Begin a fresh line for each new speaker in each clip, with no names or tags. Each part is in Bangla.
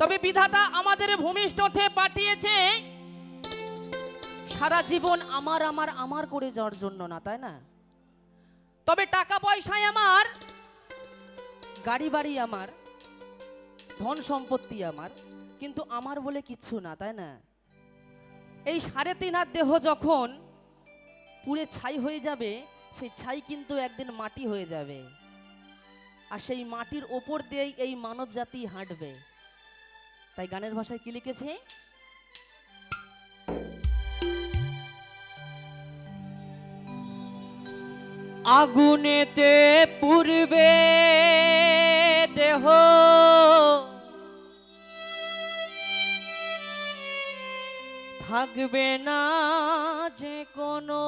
তবে বিধাতা আমাদের ভূমিষ্ঠতে পাঠিয়েছে। সারা জীবন আমার আমার আমার করে যাওয়ার জন্য না, তাই না? তবে টাকা পয়সায় আমার, গাড়ি বাড়ি আমার, ধন সম্পত্তি আমার, কিন্তু আমার বলে কিচ্ছু না, তাই না? এই সাড়ে তিন হাত দেহ যখন পুড়ে ছাই হয়ে যাবে, সেই ছাই কিন্তু একদিন মাটি হয়ে যাবে। আর সেই মাটির ওপর দিয়েই এই মানব জাতি হাঁটবে। তাই গানের ভাষায় কি লিখেছে? আগুনেতে পূর্বে দেহ। থাকবে না যে কোনো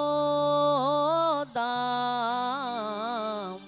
দাম।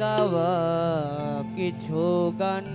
গাওয়া কিছু গান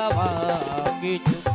গাওয়া কিছু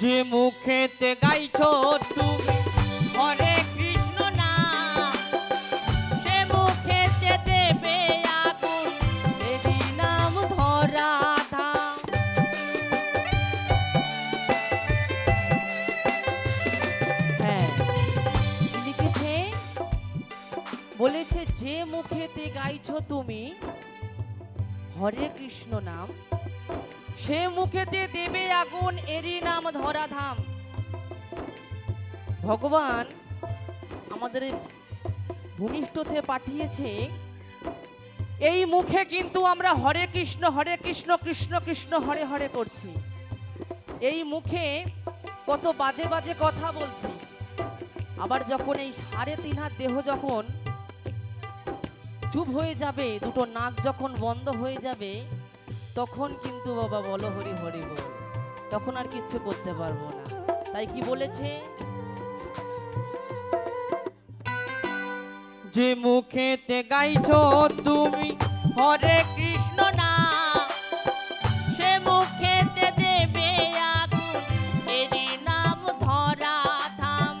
যে মুখেতে গাইছো তুমি? হরে কৃষ্ণ নাম সে মুখেতে দেবে আগুন, দেবী নাম ধরা হ্যাঁ লিখেছে, বলেছে যে মুখেতে গাইছো তুমি, হরে কৃষ্ণ নাম সে মুখেতে দেবে আগুন, এরই নাম ধরাধাম। ভগবান আমাদের ভূমিষ্ঠতে পাঠিয়েছে, এই মুখে কিন্তু আমরা হরে কৃষ্ণ হরে কৃষ্ণ কৃষ্ণ কৃষ্ণ, হরে হরে করছি। এই মুখে কত বাজে বাজে কথা বলছি। আবার যখন এই সাড়ে তিন হাত দেহ যখন চুপ হয়ে যাবে, দুটো নাক যখন বন্ধ হয়ে যাবে তখন কিন্তু বাবা বলো হরি হরি বল। তখন আর কিচ্ছু করতে পারব না। তাই কি বলেছে? যে মুখেতে গাইছো তুমি, হরে কৃষ্ণ না। সে মুখেতে দেবে আগুন নাম ধরা থাম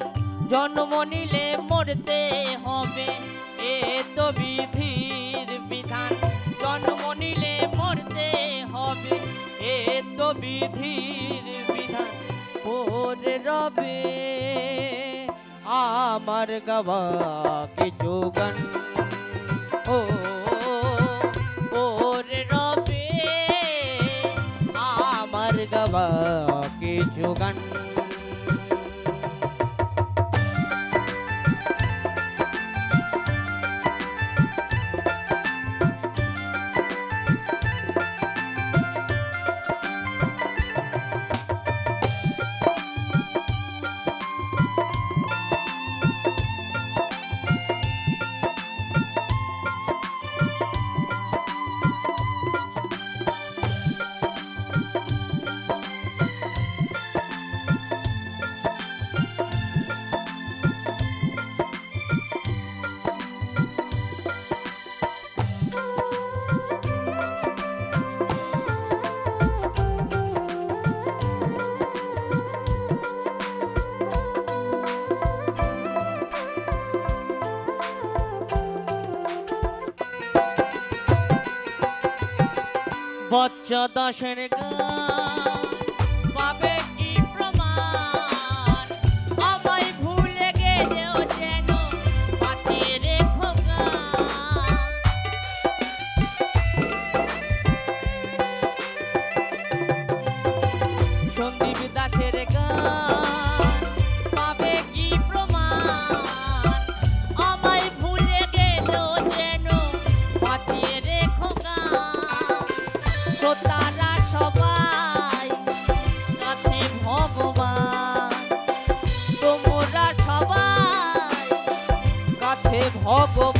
জন্ম নিলে মরতে হবে, এ তো বিধির বিধান। মানতে হবে এ তো বিধির বিধান। ওরে রবে আমার গাওয়া কে যোগান? বচ্চ দাসের গা অগো